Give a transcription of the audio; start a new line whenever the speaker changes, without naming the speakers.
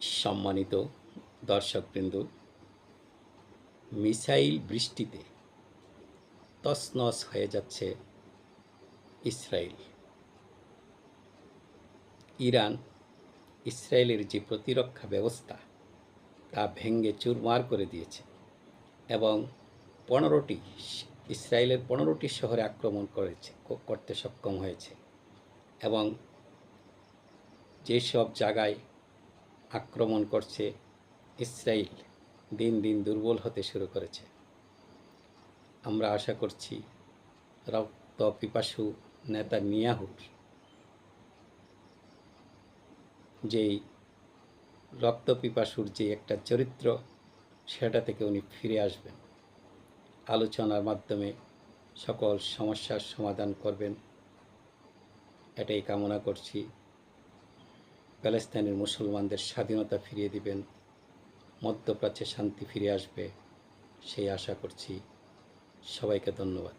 সম্মানিত দর্শকবৃন্দ, মিসাইল বৃষ্টিতে তছনছ হয়ে যাচ্ছে ইসরায়েল। ইরান, ইসরায়েলের যে প্রতিরক্ষা ব্যবস্থা, তা ভেঙ্গে চুরমার করে দিয়েছে এবং পনেরোটি ইসরায়েলের পনেরোটি শহরে আক্রমণ করেছে করতে সক্ষম হয়েছে এবং যেসব জায়গায় আক্রমণ করছে ইসরায়েল দিন দিন দুর্বল হতে শুরু করেছে। আমরা আশা করছি রক্ত পিপাসু নেতা নিয়াহুর যেই রক্ত পিপাসুর যে একটা চরিত্র, সেটা থেকে উনি ফিরে আসবেন। আলোচনার মাধ্যমে সকল সমস্যার সমাধান করবেন। এটাই কামনা করছি। প্যালেস্তাইনের মুসলমানদের স্বাধীনতা ফিরিয়ে দিবেন মধ্যপ্রাচ্যে শান্তি ফিরে আসবে সেই আশা করছি সবাইকে ধন্যবাদ।